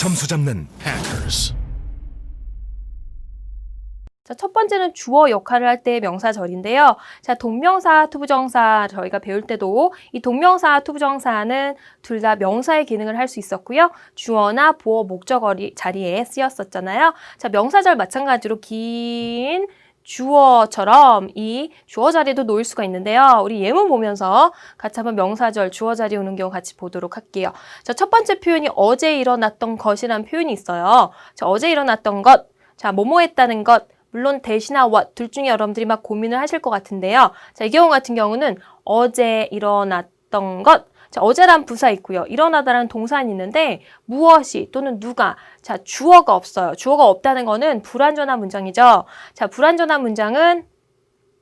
점수 잡는 hackers. 자, 첫 번째는 주어 역할을 할 때의 명사절인데요. 자, 동명사, 투부정사 저희가 배울 때도 이 동명사, 투부정사는 둘 다 명사의 기능을 할 수 있었고요. 주어나 보어 목적어 자리에 쓰였었잖아요. 자, 명사절 마찬가지로 긴 주어처럼 이 주어 자리도 놓일 수가 있는데요. 우리 예문 보면서 같이 한번 명사절 주어 자리 오는 경우 같이 보도록 할게요. 자, 첫 번째 표현이 어제 일어났던 것이라는 표현이 있어요. 자, 어제 일어났던 것. 자, 뭐뭐 했다는 것. 물론 대시나 what 둘 중에 여러분들이 막 고민을 하실 것 같은데요. 자, 이 경우 같은 경우는 어제 일어났던 것. 자, 어제란 부사 있고요. 일어나다라는 동사는 있는데 무엇이 또는 누가. 자, 주어가 없어요. 주어가 없다는 거는 불완전한 문장이죠. 자, 불완전한 문장은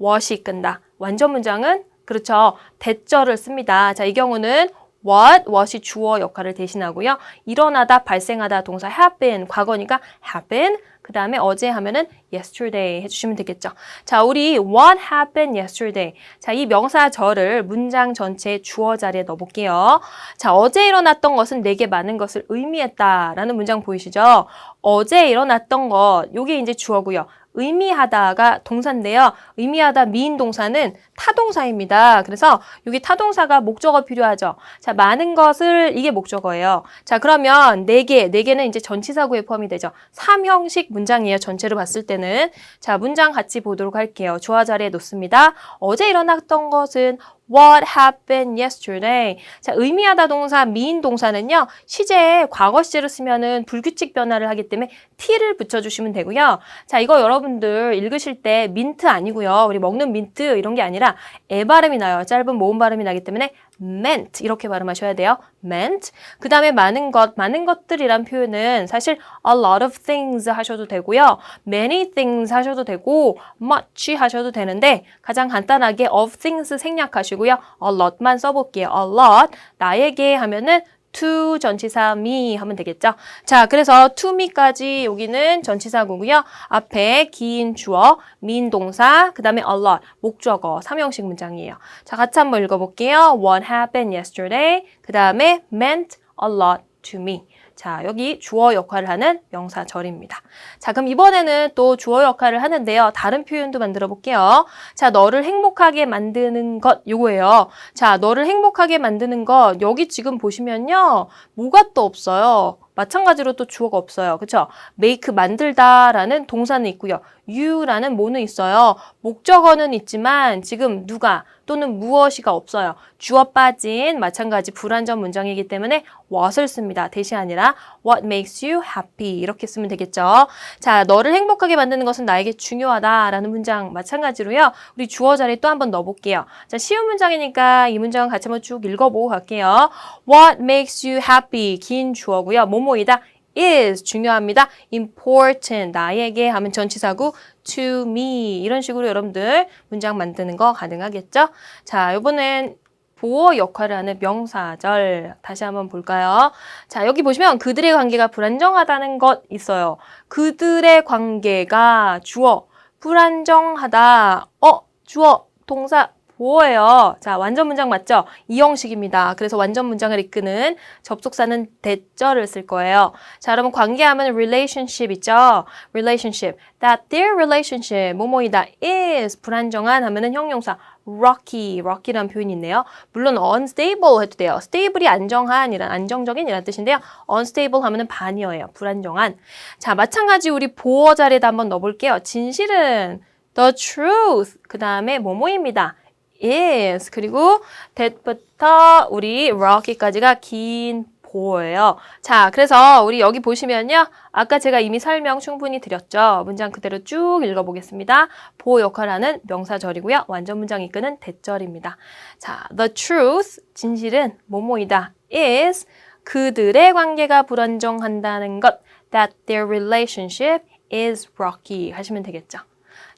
what이 끈다. 완전 문장은 그렇죠. 대절을 씁니다. 자, 이 경우는 what, what이 주어 역할을 대신하고요. 일어나다, 발생하다 동사 happen, 과거니까 happen. 그 다음에 어제 하면은 yesterday 해주시면 되겠죠. 자, 우리 what happened yesterday. 자, 이 명사절을 문장 전체의 주어 자리에 넣어볼게요. 자, 어제 일어났던 것은 내게 많은 것을 의미했다라는 문장 보이시죠? 어제 일어났던 것, 요게 이제 주어고요. 의미하다가 동사인데요. 의미하다 미인 동사는 타동사입니다. 그래서 여기 타동사가 목적어 필요하죠. 자, 많은 것을 이게 목적어예요. 자, 그러면 네 개, 네 개는 이제 전치사구에 포함이 되죠. 삼형식 문장이에요. 전체로 봤을 때는. 자, 문장 같이 보도록 할게요. 주어 자리에 놓습니다. 어제 일어났던 것은 What happened yesterday? 자, 의미하다 동사, 미인 동사는요, 시제에 과거 시제로 쓰면은 불규칙 변화를 하기 때문에 t를 붙여주시면 되고요. 자, 이거 여러분들 읽으실 때 민트 아니고요. 우리 먹는 민트 이런 게 아니라 에 발음이 나요. 짧은 모음 발음이 나기 때문에 meant 이렇게 발음하셔야 돼요. meant. 그 다음에 많은 것, 많은 것들이란 표현은 사실 a lot of things 하셔도 되고요. many things 하셔도 되고 much 하셔도 되는데 가장 간단하게 of things 생략하시고요. a lot만 써볼게요. a lot. 나에게 하면은 to 전치사 me 하면 되겠죠. 자, 그래서 to me까지 여기는 전치사구고요. 앞에 긴 주어, mean 동사, 그 다음에 a lot, 목적어, 삼형식 문장이에요. 자, 같이 한번 읽어볼게요. What happened yesterday? 그 다음에 meant a lot to me. 자, 여기 주어 역할을 하는 명사절입니다. 자, 그럼 이번에는 또 주어 역할을 하는데요. 다른 표현도 만들어 볼게요. 자, 너를 행복하게 만드는 것 요거예요. 자, 너를 행복하게 만드는 것 여기 지금 보시면요. 뭐가 또 없어요. 마찬가지로 또 주어가 없어요. 그쵸? make 만들다 라는 동사는 있고요. you라는 뭐는 있어요. 목적어는 있지만 지금 누가 또는 무엇이가 없어요. 주어 빠진 마찬가지 불완전 문장이기 때문에 what을 씁니다. 대시 아니라 what makes you happy 이렇게 쓰면 되겠죠. 자, 너를 행복하게 만드는 것은 나에게 중요하다라는 문장 마찬가지로요. 우리 주어 자리에 또 한번 넣어볼게요. 자, 쉬운 문장이니까 이 문장 같이 한번 쭉 읽어보고 갈게요. What makes you happy? 긴 주어고요. 뭐뭐이다. is 중요합니다. important 나에게 하면 전치사구 to me 이런 식으로 여러분들 문장 만드는 거 가능하겠죠? 자, 이번엔 보어 역할을 하는 명사절 다시 한번 볼까요? 자, 여기 보시면 그들의 관계가 불안정하다는 것 있어요. 그들의 관계가 주어 불안정하다. 어, 주어 동사 보어예요. 자, 완전 문장 맞죠? 이 형식입니다. 그래서 완전 문장을 이끄는 접속사는 대절을 쓸 거예요. 자, 여러분 관계하면 relationship 있죠? relationship. That their relationship 뭐뭐이다 is 불안정한 하면은 형용사 rocky, rocky라는 표현이 있네요. 물론 unstable 해도 돼요. stable이 안정한이란 안정적인 이란 뜻인데요. unstable 하면은 반이어예요. 불안정한. 자, 마찬가지 우리 보어 자리에다 한번 넣어 볼게요. 진실은 the truth. 그 다음에 뭐뭐입니다. Is 그리고 that부터 우리 rocky까지가 긴 보어예요. 자, 그래서 우리 여기 보시면요. 아까 제가 이미 설명 충분히 드렸죠. 문장 그대로 쭉 읽어보겠습니다. 보호 역할하는 명사절이고요. 완전 문장 이끄는 대절입니다. 자, the truth, 진실은 뭐뭐이다. is 그들의 관계가 불안정한다는 것. that their relationship is rocky 하시면 되겠죠.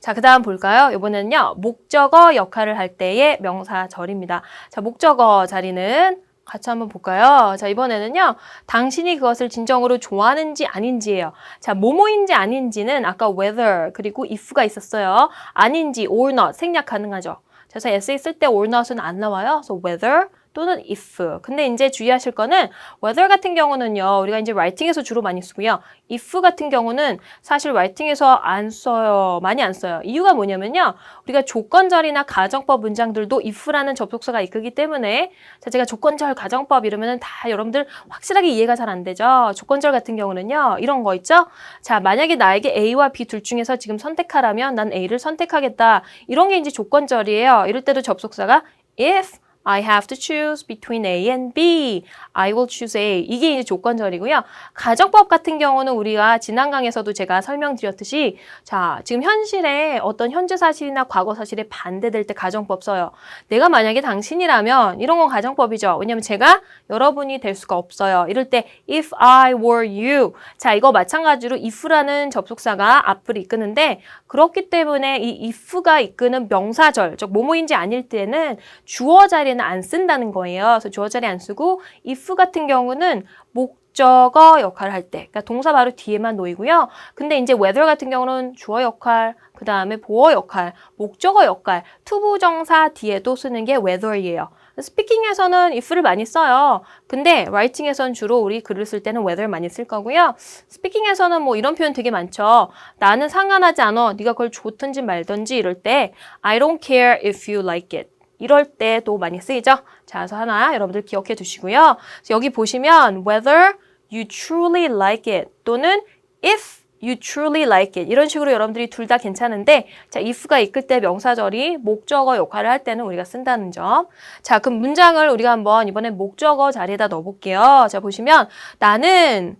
자, 그 다음 볼까요? 이번에는요, 목적어 역할을 할 때의 명사절입니다. 자, 목적어 자리는 같이 한번 볼까요? 자, 이번에는요, 당신이 그것을 진정으로 좋아하는지 아닌지예요. 자, 뭐뭐인지 아닌지는 아까 whether, 그리고 if가 있었어요. 아닌지, or not, 생략 가능하죠. 그래서 essay 쓸때 or not은 안 나와요. 그래서 whether 또는 if. 근데 이제 주의하실 거는 whether 같은 경우는요. 우리가 이제 writing에서 주로 많이 쓰고요. if 같은 경우는 사실 writing에서 안 써요. 많이 안 써요. 이유가 뭐냐면요. 우리가 조건절이나 가정법 문장들도 if라는 접속사가 이끄기 때문에 자, 제가 조건절, 가정법 이러면은 다 여러분들 확실하게 이해가 잘 안 되죠. 조건절 같은 경우는요. 이런 거 있죠? 자, 만약에 나에게 A와 B 둘 중에서 지금 선택하라면 난 A를 선택하겠다. 이런 게 이제 조건절이에요. 이럴 때도 접속사가 if I have to choose between A and B. I will choose A. 이게 이제 조건절이고요. 가정법 같은 경우는 우리가 지난 강에서도 제가 설명드렸듯이 자, 지금 현실에 어떤 현재 사실이나 과거 사실에 반대될 때 가정법 써요. 내가 만약에 당신이라면 이런 건 가정법이죠. 왜냐면 제가 여러분이 될 수가 없어요. 이럴 때 if I were you. 자, 이거 마찬가지로 if라는 접속사가 앞을 이끄는데 그렇기 때문에 이 if가 이끄는 명사절, 즉 뭐뭐인지 아닐 때는 주어 자리에 는 안 쓴다는 거예요. 그래서 주어 자리에 안 쓰고 if 같은 경우는 목적어 역할을 할 때, 그러니까 동사 바로 뒤에만 놓이고요. 근데 이제 whether 같은 경우는 주어 역할, 그 다음에 보어 역할, 목적어 역할, 투부정사 뒤에도 쓰는 게 whether이에요. 스피킹에서는 if를 많이 써요. 근데 writing에서는 주로 우리 글을 쓸 때는 whether 많이 쓸 거고요. 스피킹에서는 뭐 이런 표현 되게 많죠. 나는 상관하지 않아. 네가 그걸 좋든지 말든지 이럴 때 I don't care if you like it. 이럴 때도 많이 쓰이죠. 자, 그래서 하나 여러분들 기억해 두시고요. 여기 보시면 whether you truly like it 또는 if you truly like it 이런 식으로 여러분들이 둘 다 괜찮은데 자 if가 이끌 때 명사절이 목적어 역할을 할 때는 우리가 쓴다는 점. 자 그럼 문장을 우리가 한번 이번에 목적어 자리에다 넣어볼게요. 자 보시면 나는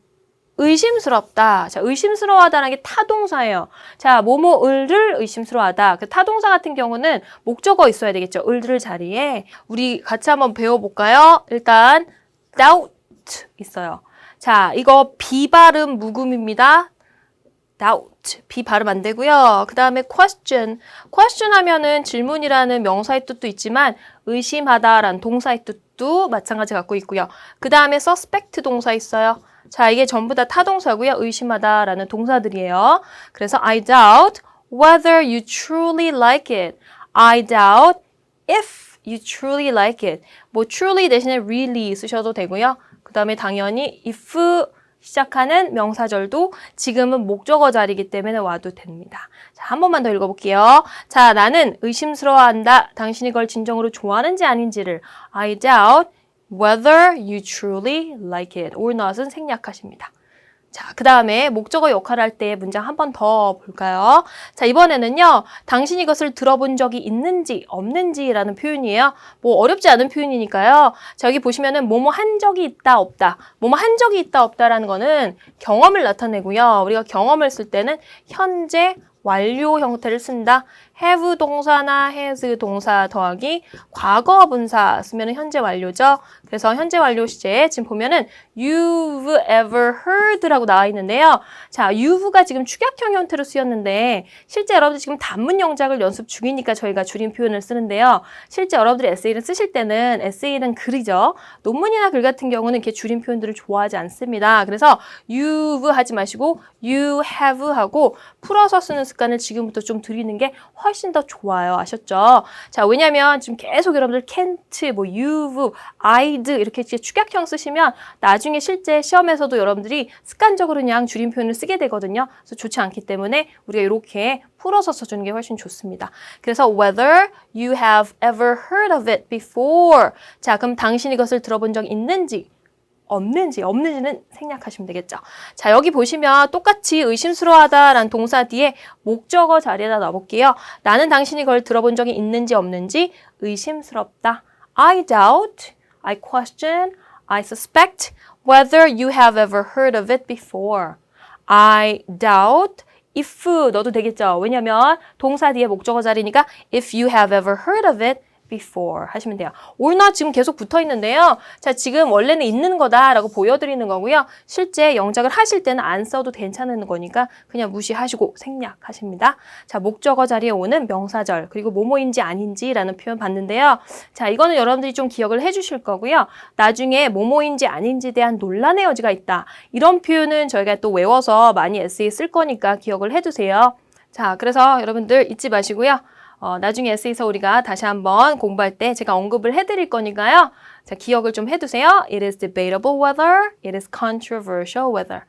의심스럽다. 자, 의심스러워하다는 게 타동사예요. 자, 뭐뭐을을 의심스러워하다. 그 타동사 같은 경우는 목적어 있어야 되겠죠. 을들 자리에. 우리 같이 한번 배워볼까요? 일단 doubt 있어요. 자, 이거 비 발음 묵음입니다. doubt. 비 발음 안 되고요. 그 다음에 question. question 하면은 질문이라는 명사의 뜻도 있지만 의심하다라는 동사의 뜻도 마찬가지 갖고 있고요. 그 다음에 suspect 동사 있어요. 자, 이게 전부 다 타동사고요. 의심하다라는 동사들이에요. 그래서 I doubt whether you truly like it. I doubt if you truly like it. 뭐 truly 대신에 really 쓰셔도 되고요. 그 다음에 당연히 if 시작하는 명사절도 지금은 목적어 자리이기 때문에 와도 됩니다. 자, 한 번만 더 읽어볼게요. 자, 나는 의심스러워한다. 당신이 그걸 진정으로 좋아하는지 아닌지를 I doubt whether you truly like it or not은 생략하십니다. 자, 그 다음에 목적어 역할을 할 때 문장 한 번 더 볼까요? 자, 이번에는요, 당신이 이것을 들어본 적이 있는지, 없는지라는 표현이에요. 뭐, 어렵지 않은 표현이니까요. 자, 여기 보시면은, 뭐뭐 한 적이 있다, 없다. 뭐뭐 한 적이 있다, 없다라는 거는 경험을 나타내고요. 우리가 경험을 쓸 때는 현재, 완료 형태를 쓴다. Have 동사나 has 동사 더하기 과거 분사 쓰면 현재 완료죠. 그래서 현재 완료 시제 지금 보면은 you've ever heard라고 나와 있는데요. 자, you've가 지금 축약형 형태로 쓰였는데 실제 여러분들 지금 단문 영작을 연습 중이니까 저희가 줄임 표현을 쓰는데요. 실제 여러분들이 에세이를 쓰실 때는 에세이는 글이죠. 논문이나 글 같은 경우는 이렇게 줄임 표현들을 좋아하지 않습니다. 그래서 you've 하지 마시고 you have 하고 풀어서 쓰는 습관을 지금부터 좀 들이는 게더 좋아요. 아셨죠? 자, 왜냐면 지금 계속 여러분들 can't, 뭐 you've, I'd 이렇게 축약형 쓰시면 나중에 실제 시험에서도 여러분들이 습관적으로 그냥 줄임 표현을 쓰게 되거든요. 그래서 좋지 않기 때문에 우리가 이렇게 풀어서 써주는 게 훨씬 좋습니다. 그래서 whether you have ever heard of it before. 자, 그럼 당신이 이것을 들어본 적 있는지 없는지 없는지는 생략하시면 되겠죠. 자 여기 보시면 똑같이 의심스러워하다라는 동사 뒤에 목적어 자리에다 넣어볼게요. 나는 당신이 그걸 들어본 적이 있는지 없는지 의심스럽다. I doubt, I question, I suspect whether you have ever heard of it before. I doubt if 넣어도 되겠죠. 왜냐면 동사 뒤에 목적어 자리니까 if you have ever heard of it before 하시면 돼요. or not 지금 계속 붙어 있는데요. 자, 지금 원래는 있는 거다라고 보여드리는 거고요. 실제 영작을 하실 때는 안 써도 괜찮은 거니까 그냥 무시하시고 생략하십니다. 자, 목적어 자리에 오는 명사절 그리고 뭐뭐인지 아닌지라는 표현 봤는데요. 자, 이거는 여러분들이 좀 기억을 해주실 거고요. 나중에 뭐뭐인지 아닌지에 대한 논란의 여지가 있다. 이런 표현은 저희가 또 외워서 많이 에세이 쓸 거니까 기억을 해두세요. 자, 그래서 여러분들 잊지 마시고요. 어, 나중에 에세이에서 우리가 다시 한번 공부할 때 제가 언급을 해드릴 거니까요. 자, 기억을 좀 해두세요. It is debatable whether, it is controversial whether.